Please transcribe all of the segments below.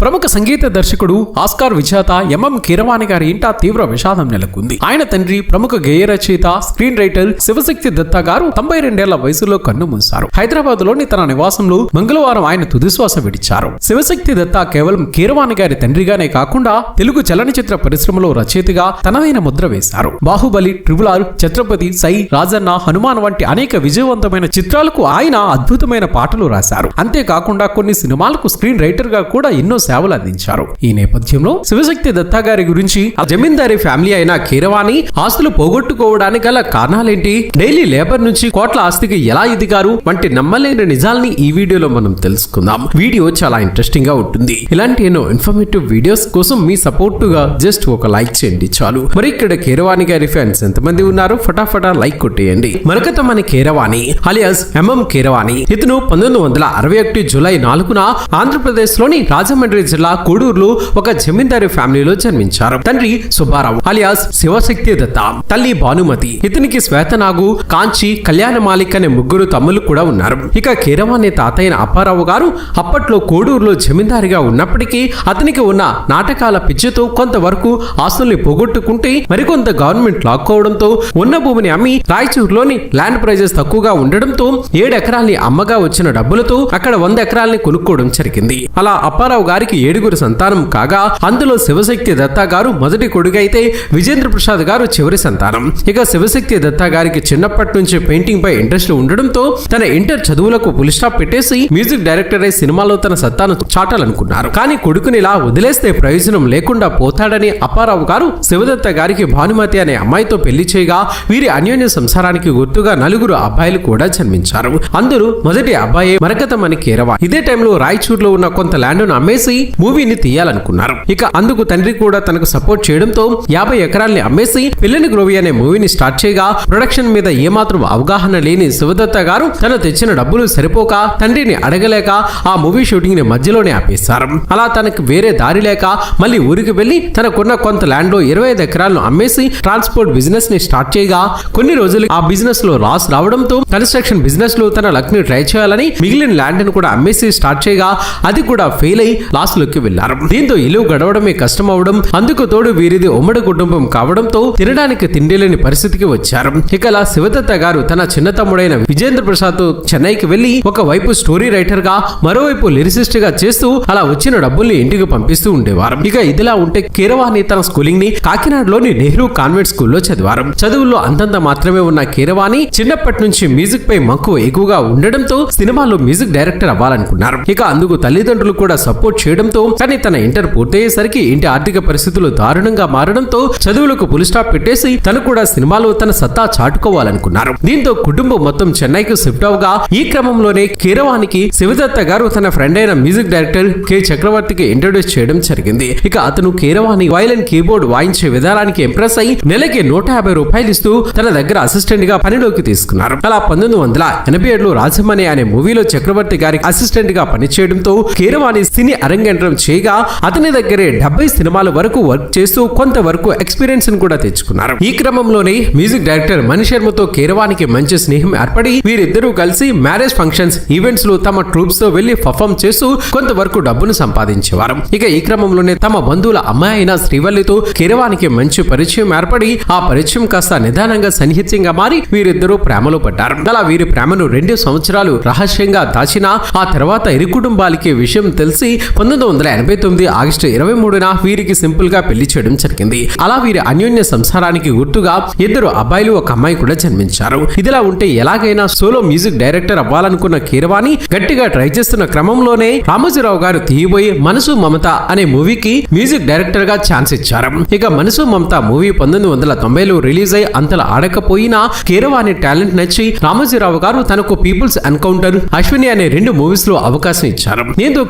ప్రముఖ సంగీత దర్శకుడు ఆస్కార్ విజేత ఎంఎం కీరవాణి గారి ఇంట తీవ్ర విషాదం నెలకొంది. ఆయన తండ్రి ప్రముఖ గేయ రచయిత స్క్రీన్ రైటర్ శివశక్తి దత్తా గారు తొంభై రెండేళ్ళ వయసులో కన్ను మూశారు. హైదరాబాద్లోని తన నివాసంలో మంగళవారం ఆయన తుదిశ్వాస విడిచారు. శివశక్తి దత్తా కేవలం కీరవాణి గారి తండ్రిగానే కాకుండా తెలుగు చలనచిత్ర పరిశ్రమలో రచయితగా తనదైన ముద్ర వేశారు. బాహుబలి ట్రిబుల్ ఆర్ ఛత్రపతి సై రాజన్న హనుమాన్ వంటి అనేక విజయవంతమైన చిత్రాలకు ఆయన అద్భుతమైన పాటలు రాశారు. అంతేకాకుండా కొన్ని సినిమాలకు స్క్రీన్ రైటర్గా కూడా ఎన్నో సేవలు అందించారు ఈ నేపథ్యంలో శివశక్తి దత్తా గారి గురించి ఆ జమీందారీ ఫ్యామిలీ అయిన కీరవాణి ఆస్తులు పోగొట్టుకోవడానికి గల కారణాలేంటి? డైలీ లేబర్ నుంచి కోట్ల ఆస్తికి ఎలా ఎదిగారు? వంటి నమ్మలేని నిజాల్ని ఈ వీడియోలో మనం తెలుసుకుందాం. వీడియో చాలా ఇంట్రెస్టింగ్గా ఉంటుంది. ఇలాంటి ఎన్నో ఇన్ఫర్మేటివ్ వీడియోస్ కోసం మీ సపోర్ట్గా జస్ట్ ఒక లైక్ చేయండి చాలు. మరి ఇక్కడ కీరవాణి గారి ఫ్యాన్స్ ఎంతమంది ఉన్నారు? ఫటాఫటా లైక్ కొట్టేయండి. Marakathamani Keeravani alias M M Keeravani. ఇతను పంతొమ్మిది వందల అరవై ఒకటి జూలై నాలుగున ఆంధ్రప్రదేశ్లోని రాజమండ్రి జిల్లా కోడూరులో ఒక జమీందారి ఫ్యామిలీలో జన్మించారు. తండ్రి సుబ్బారావు అలియాస్ శివశక్తి దత్త తల్లి భానుమతి ఇతనికి శ్వేతనాగు కాంచి కళ్యాణ మాలిక్ అనే ముగ్గురు తమ్ములు కూడా ఉన్నారు. ఇక కీరవాణ్నే తాతయ్యన అప్పారావు గారు అప్పట్లో కోడూరులో జమీందారిగా ఉన్నప్పటికీ అతనికి ఉన్న నాటకాల పిచ్చితో కొంతవరకు ఆస్తుల్ని పోగొట్టుకుంటే మరికొంత గవర్నమెంట్ లాక్కోవడంతో ఉన్న భూమిని అమ్మి రాయచూరులోని ల్యాండ్ ప్రైజెస్ తక్కువగా ఉండడంతో ఏడెకరాల్ని అమ్మగా వచ్చిన డబ్బులతో అక్కడ వంద ఎకరాల్ని కొనుక్కోవడం జరిగింది. అలా అప్పారావు గారికి ఏడుగురు సంతానం కాగా అందులో శివశక్తి దత్తా గారు మొదటి కొడుకైతే విజేంద్ర ప్రసాద్ గారు చివరి సంతానం. ఇక శివశక్తి దత్తా గారికి చిన్నప్పటి నుంచి పెయింటింగ్ పై ఇంట్రెస్ట్ ఉండడంతో తన ఇంటర్ చదువులకు పులి స్టాప్ పెట్టేసి మ్యూజిక్ డైరెక్టర్ అయి సినిమాలో తన సత్తాను చాటాలనుకున్నారు. కానీ కొడుకుని ఇలా వదిలేస్తే ప్రయోజనం లేకుండా పోతాడని అప్పారావు గారు శివదత్త గారికి భానుమతి అనే అమ్మాయితో పెళ్ళి చేయగా వీరి అన్యోన్య సంసారానికి గుర్తుగా నలుగురు అబ్బాయిలు కూడా జన్మించారు. అందరూ మొదటి అబ్బాయి మరకతమని కేరవ ఇదే టైంలో రాయచూర్లో ఉన్న కొంత ల్యాండ్ను అమ్మేసి మూవీని తీయాలనుకున్నారు. ఇక అందుకు తండ్రి కూడా తనకు సపోర్ట్ చేయడంతో యాభై ఎకరాల్ని అమ్మేసి పిల్లని గ్రోవి అనే మూవీని స్టార్ట్ చేయగా ప్రొడక్షన్ మీద ఏమాత్రం అవగాహన లేని శివదత్త గారు తను తెచ్చిన డబ్బులు సరిపోక తండ్రిని అడగలేక ఆ మూవీ షూటింగ్ని మధ్యలోనే ఆపేశారు. అలా తనకు వేరే దారి లేక మళ్ళీ ఊరికి వెళ్ళి తనకున్న కొంత ల్యాండ్లో ఇరవై ఐదు ఎకరాలను అమ్మేసి ట్రాన్స్పోర్ట్ బిజినెస్ని స్టార్ట్ చేయగా కొన్ని రోజులు ఆ బిజినెస్లో లాస్ రావడంతో కన్స్ట్రక్షన్ బిజినెస్లో తన లక్ని ట్రై చేయాలని మిగిలిన ల్యాండ్ని కూడా అమ్మేసి స్టార్ట్ చేయగా అది కూడా ఫెయిల్ అయి లాస్ వెళ్ళారు దీంతో ఇల్లు గడవడమే కష్టం అవడం అందుకు తోడు వీరిది ఉమ్మడి కుటుంబం కావడంతో తినడానికి తిండి లేని పరిస్థితికి వచ్చారు. ఇక అలా శివదత్త గారు తన చిన్న తమ్ముడైన విజేంద్ర ప్రసాద్ చెన్నైకి వెళ్ళి ఒక వైపు స్టోరీ రైటర్గా మరోవైపు లిరిసిస్ట్గా చేస్తూ అలా వచ్చిన డబ్బుల్ని ఇంటికి పంపిస్తూ ఉండేవారు. ఇక ఇదిలా ఉంటే కీరవాణి తన స్కూలింగ్ని కాకినాడలోని నెహ్రూ కాన్వెంట్ స్కూల్లో చదివారు. చదువుల్లో అంతంత మాత్రమే ఉన్న కీరవాణి చిన్నప్పటి నుంచి మ్యూజిక్ పై మక్కువ ఎక్కువగా ఉండడంతో సినిమాలో మ్యూజిక్ డైరెక్టర్ అవ్వాలనుకున్నారు. ఇక అందుకు తల్లిదండ్రులు కూడా సపోర్ట్ చేయడంతో కానీ తన ఇంటర్ పూర్తయ్యేసరికి ఇంటి ఆర్థిక పరిస్థితులు దారుణంగా మారడంతో చదువులకు పులి స్టాప్ పెట్టేసి తను కూడా సినిమాలో తన సత్తా చాటుకోవాలనుకున్నారు. దీంతో కుటుంబం మొత్తం చెన్నైకి షిఫ్ట్ అవగా ఈ క్రమంలోనే కీరవానికి శివదత్త గారు తన ఫ్రెండ్ అయిన మ్యూజిక్ డైరెక్టర్ కె. చక్రవర్తికి ఇంట్రొడ్యూస్ చేయడం జరిగింది. ఇక అతను కీరవాణి వైలన్ కీబోర్డ్ వాయించే విధానానికి ఇంప్రెస్ అయి నెలకి నూట యాభై రూపాయలు ఇస్తూ తన దగ్గర అసిస్టెంట్గా పనిలోకి తీసుకున్నారు. అలా పంతొమ్మిది వందల ఎనభై ఏడులో రాజమణి అనే మూవీలో చక్రవర్తి గారికి అసిస్టెంట్గా పనిచేయడంతో కీరవాణి సినీ అరంగేట్రం చేయగా అతని దగ్గరే డెబ్బై సినిమాల వరకు వర్క్ చేస్తూ కొంతవరకు ఎక్స్పీరియన్స్ కూడా తెచ్చుకున్నారు. ఈ క్రమంలోనే మ్యూజిక్ డైరెక్టర్ మణి శర్మతో కేరవానికి మంచి స్నేహం ఏర్పడి వీరిద్దరూ కలిసి మ్యారేజ్ ఫంక్షన్స్ ఈవెంట్స్లో తమ ట్రూప్స్తో వెళ్ళి పర్ఫామ్ చేస్తూ కొంతవరకు డబ్బును సంపాదించేవారు. ఇక ఈ క్రమంలోనే తమ బంధువుల అమ్మాయి అయిన శ్రీవల్లితో కేరవానికి మంచి పరిచయం ఏర్పడి ఆ పరిచయం కాస్త నిదానంగా సన్నిహిత్యంగా మారి వీరిద్దరూ ప్రేమలో పడ్డారు. అలా వీరి ప్రేమను రెండు సంవత్సరాలు రహస్యంగా దాచినా ఆ తర్వాత ఇరు కుటుంబాలకి విషయం తెలిసి పంతొమ్మిది వందల ఎనభై తొమ్మిది ఆగస్టు ఇరవై మూడున వీరికి సింపుల్గా పెళ్ళి చేయడం జరిగింది. అలా వీరి అన్యోన్య సంసారానికి గుర్తుగా ఇద్దరు అబ్బాయిలు ఒక అమ్మాయి కూడా జన్మించారు. ఇదిలా ఉంటే ఎలాగైనా సోలో మ్యూజిక్ డైరెక్టర్ అవ్వాలనుకున్న కీరవాణి గట్టిగా ట్రై చేస్తున్న క్రమంలోనే రామోజీరావు గారు తీయబోయి మనసు మమత అనే మూవీకి మ్యూజిక్ డైరెక్టర్గా ఛాన్స్ ఇచ్చారు. ఇక మనసు మమత మూవీ పంతొమ్మిది వందల తొంభైలో రిలీజ్ అయి అంతలా ఆడకపోయినా కీరవాణి టాలెంట్ నచ్చి రామోజీరావు గారు తనకు పీపుల్స్ ఎన్కౌంటర్ అశ్విని అనే రెండు మూవీస్లో అవకాశం ఇచ్చారు. దీంతో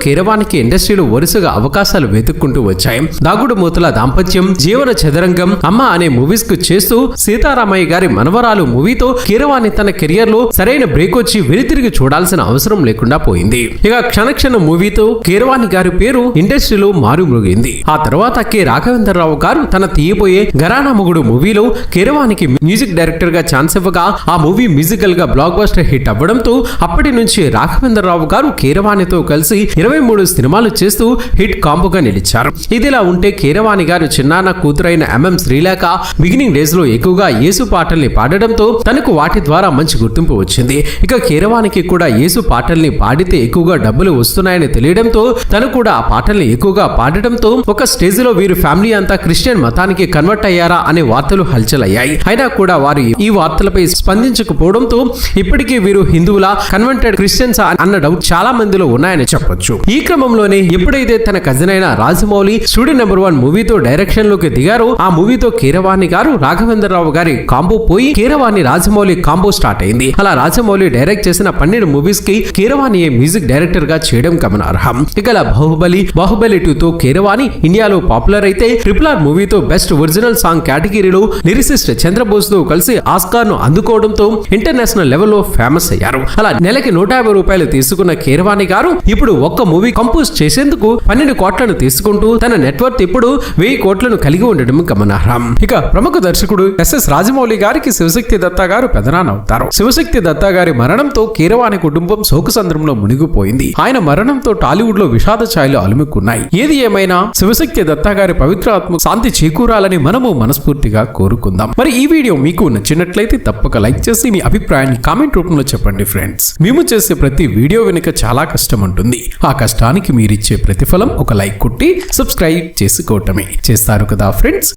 ఇండస్ట్రీ ఇండస్ట్రీలో వరుసగా అవకాశాలు వెతుక్కుంటూ వచ్చాయి. దాగుడు మూతల దాంపత్యం జీవన చదరంగం అమ్మ అనే మూవీస్కు చేస్తూ సీతారామయ్య గారి మనవరాలు మూవీతో కీరవాణి తన కెరియర్లో సరైన బ్రేక్ వచ్చి వెనుతిరిగి చూడాల్సిన అవసరం లేకుండా పోయింది. ఇక క్షణక్షణ మూవీతో కీరవాణి గారి పేరు ఇండస్ట్రీలో మారుమ్రోగింది ఆ తర్వాత కె. రాఘవేంద్రరావు గారు తన తీయబోయే గరానా మొగుడు మూవీలో కీరవాణికి మ్యూజిక్ డైరెక్టర్గా ఛాన్స్ ఇవ్వగా ఆ మూవీ మ్యూజికల్గా బ్లాక్ బస్టర్ హిట్ అవ్వడంతో అప్పటి నుంచి రాఘవేంద్రరావు గారు కీరవాణితో కలిసి ఇరవై మూడు సినిమాలు చేస్తూ హిట్ కాంబోగా నిలిచారు. ఇదిలా ఉంటే కీరవాణి గారు చిన్నాన్న కూతురైన ఎంఎం శ్రీలేఖ బిగినింగ్ డేస్లో ఎక్కువగా యేసు పాటల్ని పాడడంతో తనకు వాటి ద్వారా మంచి గుర్తింపు వచ్చింది. ఇక కీరవాణికి కూడా యేసు పాటల్ని పాడితే ఎక్కువగా డబ్బులు వస్తున్నాయని తెలియడంతో తను కూడా ఆ పాటల్ని ఎక్కువగా పాడడంతో ఒక స్టేజ్లో వీరు ఫ్యామిలీ అంతా క్రిస్టియన్ మతానికి కన్వర్ట్ అయ్యారా అనే వార్తలు హల్చల్ అయ్యాయి అయినా కూడా వారు ఈ వార్తలపై స్పందించకపోవడంతో ఇప్పటికీ వీరు హిందువుల కన్వర్టెడ్ క్రిస్టియన్స్ అన్న డౌట్ చాలా మందిలో ఉన్నాయని చెప్పొచ్చు. ఈ క్రమంలోనే ఎప్పుడైతే తన కజిన్ అయిన రాజమౌళి స్టూడియో నెంబర్ వన్ మూవీతో డైరెక్షన్లోకి దిగారో ఆ మూవీతో కీరవాణి గారు రాఘవేంద్రరావు గారి కాంబో పోయి కీరవాణి రాజమౌళి కాంబో స్టార్ట్ అయింది. అలా రాజమౌళి డైరెక్ట్ చేసిన పన్నెండు మూవీస్కి కీరవాణి మ్యూజిక్ డైరెక్టర్గా చేయడం గమనార్హం. ఇక బాహుబలి బాహుబలి టూ తో కీరవాణి ఇండియాలో పాపులర్ అయితే ట్రిపుల్ ఆర్ మూవీతో బెస్ట్ ఒరిజినల్ సాంగ్ కేటగిరీలో నిరిశిష్ట చంద్రబోస్తో కలిసి ఆస్కార్ను అందుకోవడంతో ఇంటర్నేషనల్ లెవెల్లో ఫేమస్ అయ్యారు. అలా నెలకి నూట యాభై రూపాయలు తీసుకున్న కీరవాణి గారు ఇప్పుడు ఒక్క మూవీ కంపోజ్ చేసేందుకు పన్నెండు కోట్లను తీసుకుంటూ తన నెట్వర్క్ ఇప్పుడు వెయ్యి కోట్లను కలిగి ఉండడం గమనార్హం. ఇక ప్రముఖ దర్శకుడు ఎస్ఎస్ రాజమౌళి గారికి శివశక్తి దత్తా గారు పెదనానవుతారు శివశక్తి దత్తా గారి మరణంతో కీరవాణి కుటుంబం శోకసంద్రంలో మునిగిపోయింది. ఆయన మరణంతో టాలీవుడ్లో విషాద ఛాయలు అలుముకున్నాయి. ఏది ఏమైనా శివశక్తి దత్తా గారి పవిత్ర ఆత్మ శాంతి చేకూరాలని మనము మనస్ఫూర్తిగా కోరుకుందాం. మరి ఈ వీడియో మీకు నచ్చినట్లయితే తప్పక లైక్ చేసి మీ అభిప్రాయాన్ని కామెంట్ రూపంలో చెప్పండి ఫ్రెండ్స్. మేము చేసే ప్రతి వీడియో వెనుక చాలా కష్టం ఉంటుంది. ఆ కష్టానికి మీరు ఇచ్చే ప్రతిఫలం ఒక లైక్ కొట్టి సబ్స్క్రైబ్ చేసుకోవటమే. చేస్తారు కదా ఫ్రెండ్స్